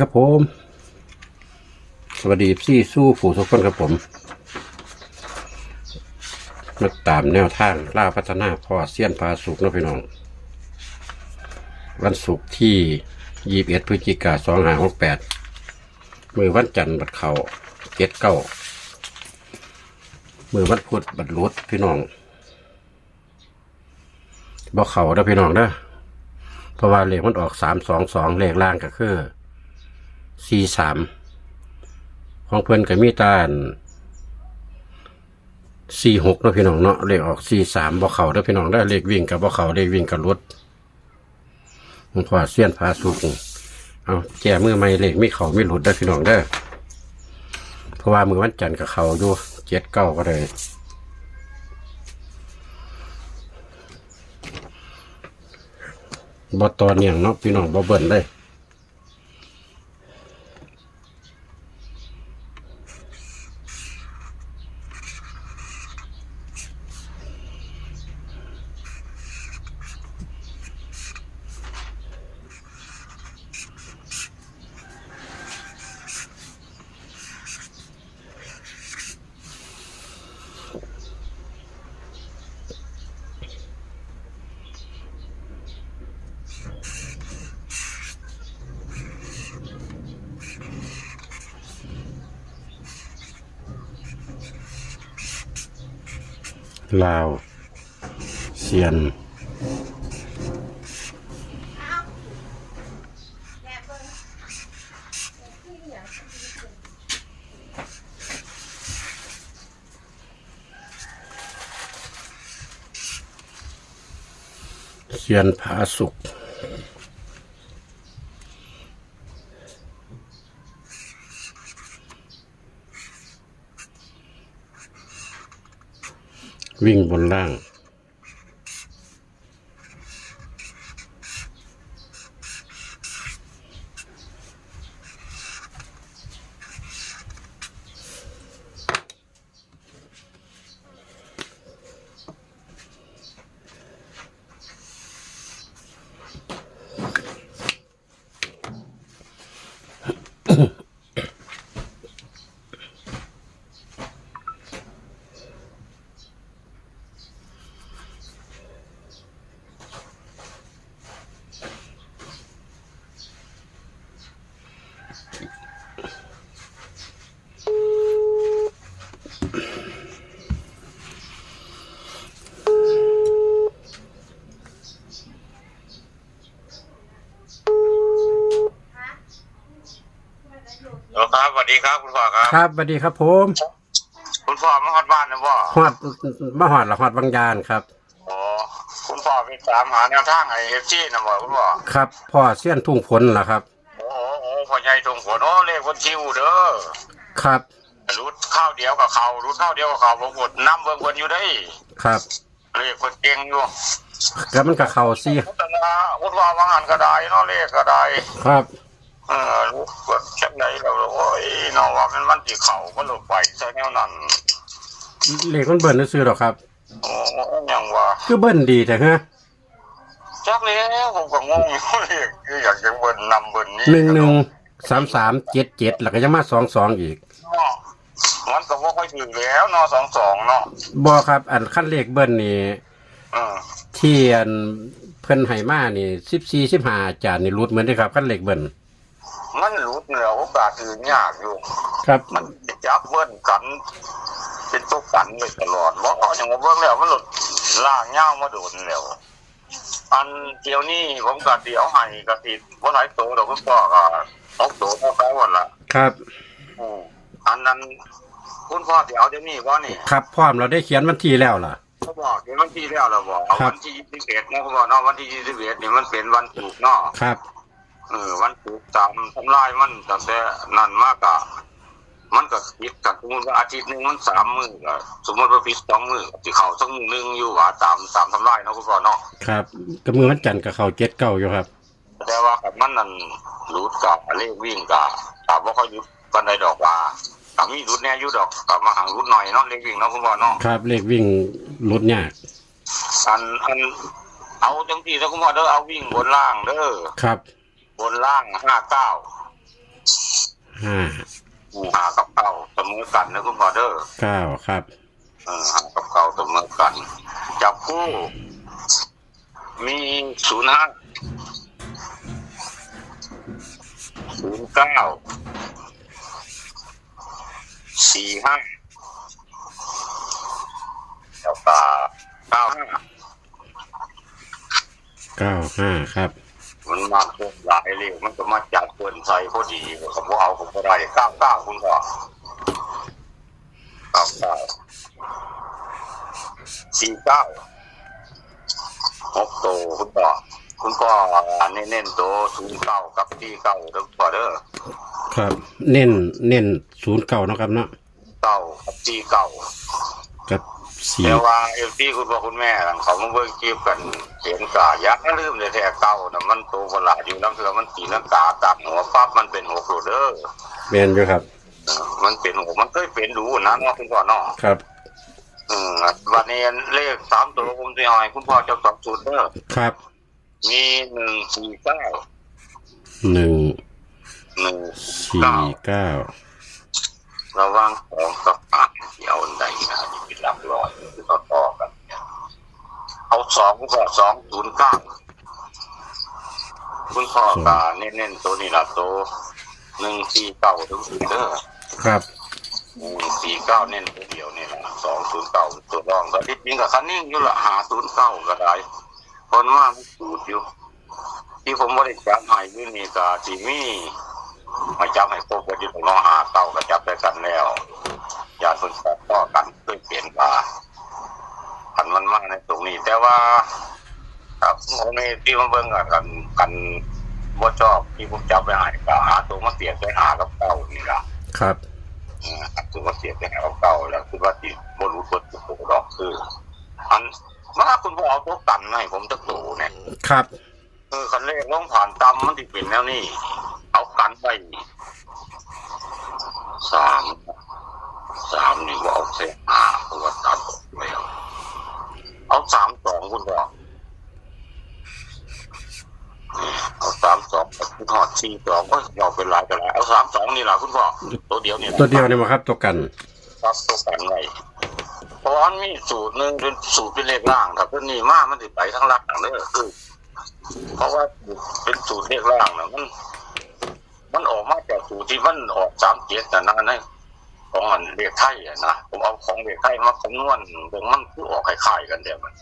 ครับผม สวัสดีพี่สู้ผู้ทุกคนครับผมมาตามแนวทางล่าพัฒนาพ่อเสี้ยนพาสุกนะพี่น้อง วันศุกร์ที่ยี่สิบเอ็ดพฤศจิกาสองห้าหกแปดมือวันจันทร์บัดเขาเจ็ดเก้ามือวันพุธบัดรุดพี่น้องบอกเขาเด้พี่น้องเด้อเพราะว่าเลขมันออกสามสองสองเลขล่างก็คือ สี่สามของเพื่อนก็มีตาสี่หกเนาะพี่น้องเนาะเลขออกสี่สามบ่เขาเด้อพี่น้องได้เลขวิ่งกับบ่เขาเลขวิ่งกับรถผมพอเสี้ยนพาสุกเอาแก้มือไม่เลขไม่เขาไม่หลุดได้พี่น้องได้เพราะว่ามือวันจันทร์กับเขาอยู่เจ็ดเก้าก็เลยบ่ตอนเนี่ยงเนาะพี่น้องบ่เบิ่นเลย ลาวเซียนเซียนผาสุก วิ่งบนล่าง ฮัลโหล ครับสวัสดีครับคุณพ่อครับครับสวัสดีครับผมคุณพ่อมาฮอดบ้านนะพ่อหอดมาหอดละหอดบางยานครับอ๋อคุณพ่อไปตามหาแนวทางไอเอฟซีนะบ่คุณพ่อครับพ่อเสี้ยนทุ่งฝนล่ะครับโอ้โหโอ้โหพ่อใหญ่ตรงหัวโน้เลขคนชิวเด้อครับรุดข้าวเดียวกับเขารุดข้าวเดียวกับเขาผมกดน้ำเบิ่งคนอยู่ได้ครับเลขคนเก่งอยู่ก็มันกับเขาซี่แต่ละคุณพ่อวางหันก็ได้เนาะเลขก็ได้ครับ เออรู้กดจักไหนเราโอ้ยเนาะว่ามันมันที่เขาก็หลบไปซะแนวนั้นเลขมันเบิ่นซื้อๆหรอกครับโอ้ยังว่าคือเบิ่นดีแต่ฮะจักแล้วผมก็งงอยู่เลขคืออยากจะเบิ่นนำเบิ่นนี่หนึ่งหนึ่งสามสามเจ็ดเจ็ดแล้วก็ยังมาสองสองอีกเนาะมันก็บ่ค่อยถึงแล้วเนาะสองสองเนาะบอครับ อันขั้นเลขเบิ่นนี่อืมที่อันเพิ่นให้มานี่สิบสี่สิบห้าจานนี่รุดเหมือนเด้ครับขั้นเลขเบิ่น มันหลุดเหนือโอกาสอื่นยากอยู่ ครับ มันจะจับเบิ้นกัน เป็นตัวกันไปตลอดบ่เอาอย่างว่าเบิ่งแล้วมันหลุดล่างย่าวมาโดนแล้วอันเดียวนี้ผมก็เดียวให้ก็สิบ่หลายโตดอกคุณพ่อก็ออกโตเท่ากันหมดละครับอืมอันนั้นคุณพ่อเดี๋ยวเดี๋ยวนี้ว่านี่ครับพร้อมเราได้เขียนวันที่แล้วล่ะเขาบอกเดี๋ยววันที่แล้วเราบอกเอาครับวันที่ยี่สิบเอ็ดนะเขาบอกเนาะวันที่ยี่สิบเอ็ดนี่มันเป็นวันถูกร์เนาะครับ เออวันถูกร์ตามทำลายมันตั้งแต่นั้นมากอะมันก็คิดกันสมมติว่าอาทิตย์หนึ่งมันสามมือก็สมมติว่าพิษสองมือที่เขาสักมือหนึงอยู่ว่าตามตามทำลายเนาะคุณพ่อเนาะครับกับมือวันจันทร์กับเขาเจ็ดเก้าอยู่ครับ แต่ว่ากับมันนั่นรูดกับเลขวิ่งกับถามว่าเขาหยุดกันได้ดอกว่ากับมีรุดแน่อยุดดอกกับมาหางรุดหน่อยเนาะเลขวิ่งเนาะคุณพ่อเนาะครับเลขวิ่งรุดยากอันอันเอาจังที่ถ้าคุณพ่อเด้อเอาวิ่งบนล่างเด้อครับ บนล่างห้าเก้าห้าหากับเก่าเสมอกันนะคุณพ่อเด้อเก้าครับเออหากับเก่าเสมอกัน จับคู่ มีศูนย์ห้าศูนย์เก้าสี่ห้าแล้วก็เก้าห้าเก้าห้าครับมั นมาเกินหลายเร็วมันก็มาจับเกินใส่พอดีผมก็เอาผมก็ได้เก้าเก้าคุณพ่อเก้าเก้าสี่เก้าหกโตคุณพ่อคุณพ่อเน้นเน้นๆโตศูนย์เก้ากับสี่เก้าเด้อคุณพ่อเด้อครับ เน้นเน้นศูนย์เก้านะครับเนาะเก้ากับสี่เก้ากับ สี่แต่ว่าเอฟซีคุณพ่อคุณแม่นั่นเขามาเบิ่งคลิปกันเห็นกายักลืมเลยแท้เก้าน่ะมันโตกว่าหลายอยู่น้ำเสือมันตีนังกาตักหัวปั๊บมันเป็นหกโลเด้อแมนอยู่ครับ มันเป็นหกมันเคยเป็นดูนะเนาะคุณพ่อเนาะครับอืมวันนี้เลขสามตัวผมจะเอาให้คุณพ่อจะสองสูตรเด้อครับ มีหนึ่งสี่เก้าหนึ่งหนึ่งสี่เก้า ระหวังสองกับห้าเดี๋ยวอันใดนะที่เป็นหลักร้อยคือต่อต่อๆกันเอาสองคุณพ่อสองศูนย์เก้าคุณพ่อกาเน้นๆตัวนี้ละตัวหนึ่งสี่เก้าถึงสี่เด้อครับหนึ่งสี่เก้าเน้นตัวเดียวนี่แหละสองศูนย์เก้าตัวรองแต่ที่จริงกับคันนิ่งอยู่ละหาศูนย์เก้าก็ได้คนว่ามันสูตรอยู่ ที่ผมบริจาคให้อยู่นี่ก็สีมี มาจับให้พวกคนที่ผมน้องหาเก้าก็จับได้กันแล้วญาติคนต่อต่อกันเคยเปลี่ยนว่าพันมันมากในตรงนี้ แต่ว่าครับผมนี่ที่มาเบิ่งกันกันกันบ่ชอบที่ผมจับไปหายก็หาตัวมาเสียบไปหากับเก่านี่ล่ะครับอืมหาตัวมาเสียบไปหากับเก่าแล้วคือว่าที่บ่รู้ตัวตัวดอกคืออันมาคุณพ่อเอาตัวกันให้ผมตะตูเนี่ยครับเออคันเลขลงผ่านตำมันที่เป็นแล้วนี่เอา กันไปสามสามนี่ว่าเอาเศษหาเพราะว่าตัดออกแล้วเอาสามสองคุณพ่อเอาสามสองคุณพ่อสี่สองก็ยอมเป็นหลายกันแล้วเอาสามสองนี่แหละคุณพ่อตัวเดียวนี่ตัวเดียวเนี่ยมาครับตัวกันครับตัวกันไว้เพราะว่ามันมีสูตรหนึ่งเป็นสูตรเป็นเลขล่างครับเพื่อนนี่มากมันติดไปทั้งล่างเลยคือเพราะว่าเป็นสูตรเลขล่างนะมัน มันออกมาจากสูตรที่มันออกสามเจ็ดแต่นั่นนะของมันเลขไทยอะนะผมเอาของเลขไทยมาคำนวณเบิ่งมันคือออกคล้ายๆกันเดียวมัน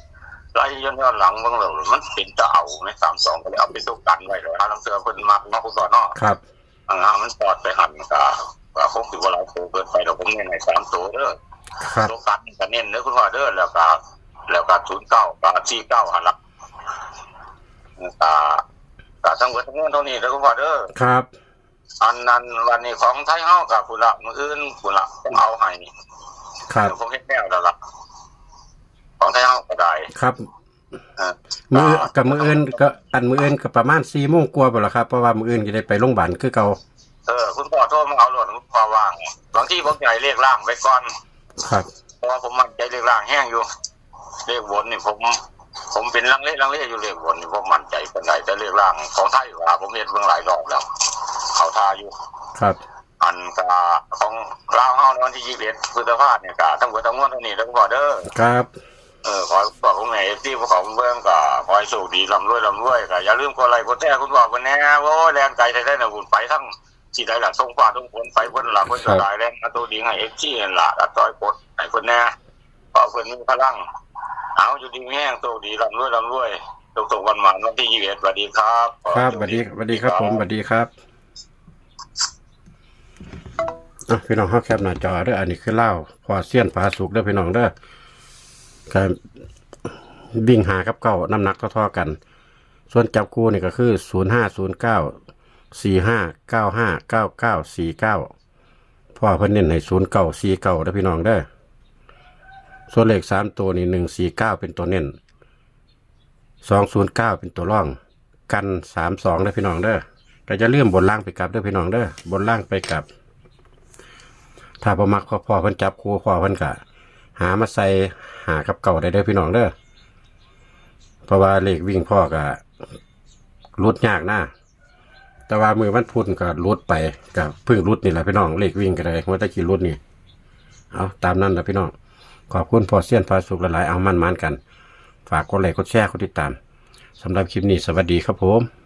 ไล่ย้อนย้อนหลังบางเรามันเป็นจะเอาในสามสองก็เลยเอาไปสู้กันไว้เลยถ้าลังเสือคนมากเนอกคุณก่อนเนาะครับอ่ามันปอดไปหันกาก็คงถือว่าเราโตเกินไปเราผมเนี่ยในสามตัวเด้อครับตัวกันกันเน้นเด้อคุณพ่อเด้อแล้วก็แล้วก็ศูนย์เก้ากับสี่เก้าหันหลักกาก็ทั้งหมดทั้งมวลเท่านี้เด้อคุณพ่อเด้อครับ อันนั้นวันนี้ของไทยเฮากับคุณละมืออื่นคุณละต้องเอาให้ครับเดี๋ยวผมเฮ็ดแนวแล้วล่ะของไทยเฮาก็ได้ครับเอ่อมือกับมืออื่นก็อันมืออื่นก็ประมาณสี่โมงกว่าไปแล้วครับเพราะว่ามืออื่นจะได้ไปโรงพยาบาลคือเก่าเออคุณพ่อโทรมาเอาหลวคุณพ่อว่างบางที่ผมใหญ่เลขล่างไว้ก่อน ครับเพราะว่าผมมั่นใจเลขล่างแห้งอยู่ เลขบนนี่ผม ผมเป็นลังเลลังเลอยู่เลขบนนี่ผมมั่นใจเป็นไรแต่เลขล่างของไทยว่าผมเห็นเบื้องหลายรอบแล้ว เขาทาอยู่ ครับ อันกาของลาวเฮาในวันที่ยี่สิบเอ็ดพฤษภาคมเนี่ยกาทั้งหมดทั้งมวลเท่านี้ทั้งพ่อเด้อครับเออขอบอกคุณแม่ที่พวกเขาเบื้องก็ขอให้โชคดีร่ำรวยร่ำรวยก็อย่าลืมกดไลค์กดแชร์คุณบอกคนแน่โอ้ยแรงไกลไทยได้หนึ่งบุญไปทั้งที่ใดหลักทรงฟ้าทรงฝนไปเพิ่นหลักเพิ่นจะได้แรงเอาตัวดีให้เอฟซีนั่นล่ะอัดต้อยกดให้คนแน่ขอเพิ่นมีพลังเอาอยู่ดีแม่งโชคดีร่ำรวยร่ำรวยตกตกวันหมานวันที่ยี่สิบเอ็ดสวัสดีครับ ครับสวัสดีสวัสดีครับผมสวัสดีครับ อะพี่น้องเข้าแคปหน้าจอเด้ออันนี้คือเล่าพอเสี้ยนผาสุกเด้อพี่น้องเด้อการวิ่งหากับเก้าน้ำหนักเท่าๆกัน ส่วนจับคู่นี่ก็คือศูนย์ห้าศูนย์เก้าสี่ห้าเก้าห้าเก้าเก้าสี่เก้าพ่อเพิ่นเน้นให้ศูนย์เก้าสี่เก้าเด้อพี่น้องเด้อส่วนเลขสามตัวนี่หนึ่งสี่เก้าเป็นตัวเน้นสองศูนย์เก้าเป็นตัวร่อง กันสามสองเด้อพี่น้องเด้อก็จะเลื่อมบนล่างไปกลับเด้อพี่น้องเด้อบนล่างไปกลับ ถ้าประมักพอพอเพิ่นจับครูพอเพิ่นกะหามาใส่หากับเก่าได้เด้อพี่น้องเด้อเพราะว่าเลขวิ่งพ่อกะรุดยากนะแต่ว่ามือวันพุธก็รุดไปกับเพึ่งรุดนี่แหละพี่น้องเลขวิ่งก็ได้ว่าตะกี้รุดนี่เอาตามนั้นนะพี่น้องขอบคุณพอเซียนพาสุขหลายๆเอามันมันกัน ฝากกดไลค์กดแชร์กดติดตามสำหรับคลิปนี้สวัสดีครับผม